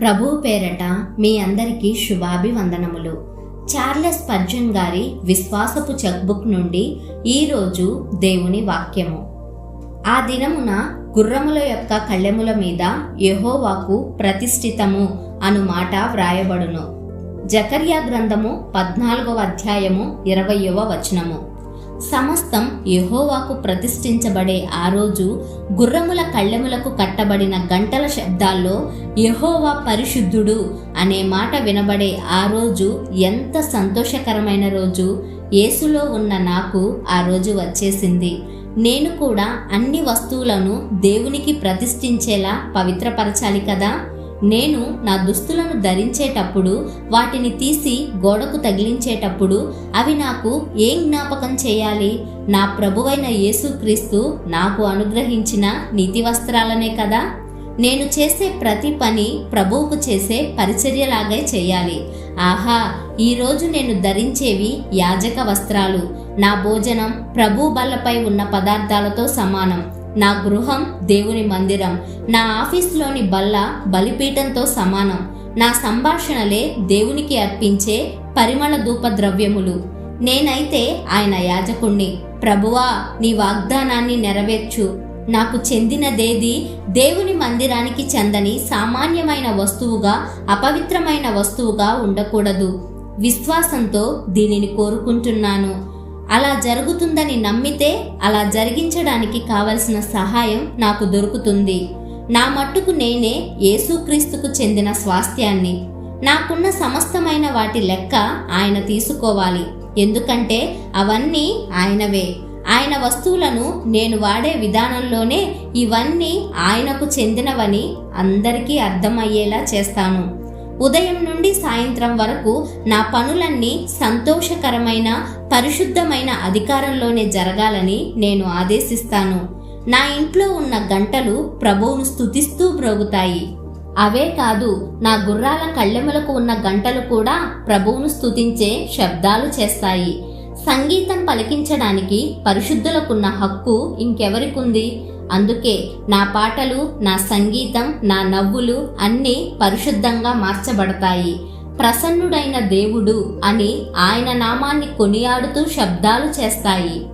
ప్రభు పేరట మీ అందరికీ శుభాభివందనములు. చార్లెస్ పర్జన్ గారి విశ్వాసపు చెక్బుక్ నుండి ఈరోజు దేవుని వాక్యము. ఆ దినమున గుర్రముల యొక్క కళ్ళెముల మీద యహోవాకు ప్రతిష్ఠితము అను మాట వ్రాయబడును. జకర్యా గ్రంథము పద్నాలుగవ అధ్యాయము ఇరవయవ వచనము. సమస్తం యహోవాకు ప్రతిష్ఠించబడే ఆ రోజు గుర్రముల కళ్ళెములకు కట్టబడిన గంటల శబ్దాల్లో యహోవా పరిశుద్ధుడు అనే మాట వినబడే ఆ రోజు ఎంత సంతోషకరమైన రోజు. యేసులో ఉన్న నాకు ఆ రోజు వచ్చేసింది. నేను కూడా అన్ని వస్తువులను దేవునికి ప్రతిష్ఠించేలా పవిత్రపరచాలి కదా? నేను నా దుస్తులను ధరించేటప్పుడు వాటిని తీసి గోడకు తగిలించేటప్పుడు అవి నాకు ఏం జ్ఞాపకం చేయాలి? నా ప్రభువైన యేసుక్రీస్తు నాకు అనుగ్రహించిన నీతి వస్త్రాలనే కదా? నేను చేసే ప్రతి పని ప్రభువుకు చేసే పరిచర్యలాగే చేయాలి. ఆహా ఈరోజు నేను ధరించేవి యాజక వస్త్రాలు. నా భోజనం ప్రభు బల్లపై ఉన్న పదార్థాలతో సమానం. నా గృహం దేవుని మందిరం నా ఆఫీస్లోని బల్ల బలిపీఠంతో సమానం. నా సంభాషణలే దేవునికి అర్పించే పరిమళ ధూప ద్రవ్యములు నేనైతే ఆయన యాజకుణ్ణి. ప్రభువా నీ వాగ్దానాన్ని నెరవేర్చు. నాకు చెందినదేది దేవుని మందిరానికి చెందని సామాన్యమైన వస్తువుగా అపవిత్రమైన వస్తువుగా ఉండకూడదు. విశ్వాసంతో దీనిని కోరుకుంటున్నాను. అలా జరుగుతుందని నమ్మితే అలా జరిగించడానికి కావలసిన సహాయం నాకు దొరుకుతుంది. నా మట్టుకు నేనే యేసుక్రీస్తుకు చెందిన స్వాస్థ్యాన్ని. నాకున్న సమస్తమైన వాటి లెక్క ఆయన తీసుకోవాలి. ఎందుకంటే అవన్నీ ఆయనవే. ఆయన వస్తువులను నేను వాడే విధానంలోనే ఇవన్నీ ఆయనకు చెందినవని అందరికీ అర్థమయ్యేలా చేస్తాను. ఉదయం నుండి సాయంత్రం వరకు నా పనులన్నీ సంతోషకరమైన పరిశుద్ధమైన అధికారంలోనే జరగాలని నేను ఆదేశిస్తాను. నా ఇంట్లో ఉన్న గంటలు ప్రభువును స్తుతిస్తూ బ్రోగుతాయి. అవే కాదు నా గుర్రాల కళ్ళెములకు ఉన్న గంటలు కూడా ప్రభువును స్తుతించే శబ్దాలు చేస్తాయి. సంగీతం పలికించడానికి పరిశుద్ధులకున్న హక్కు ఇంకెవరికుంది? అందుకే నా పాటలు నా సంగీతం నా నవ్వులు అన్నీ పరిశుద్ధంగా మార్చబడతాయి. ప్రసన్నుడైన దేవుడు అని ఆయన నామాన్ని కొనియాడుతూ శబ్దాలు చేస్తాయి.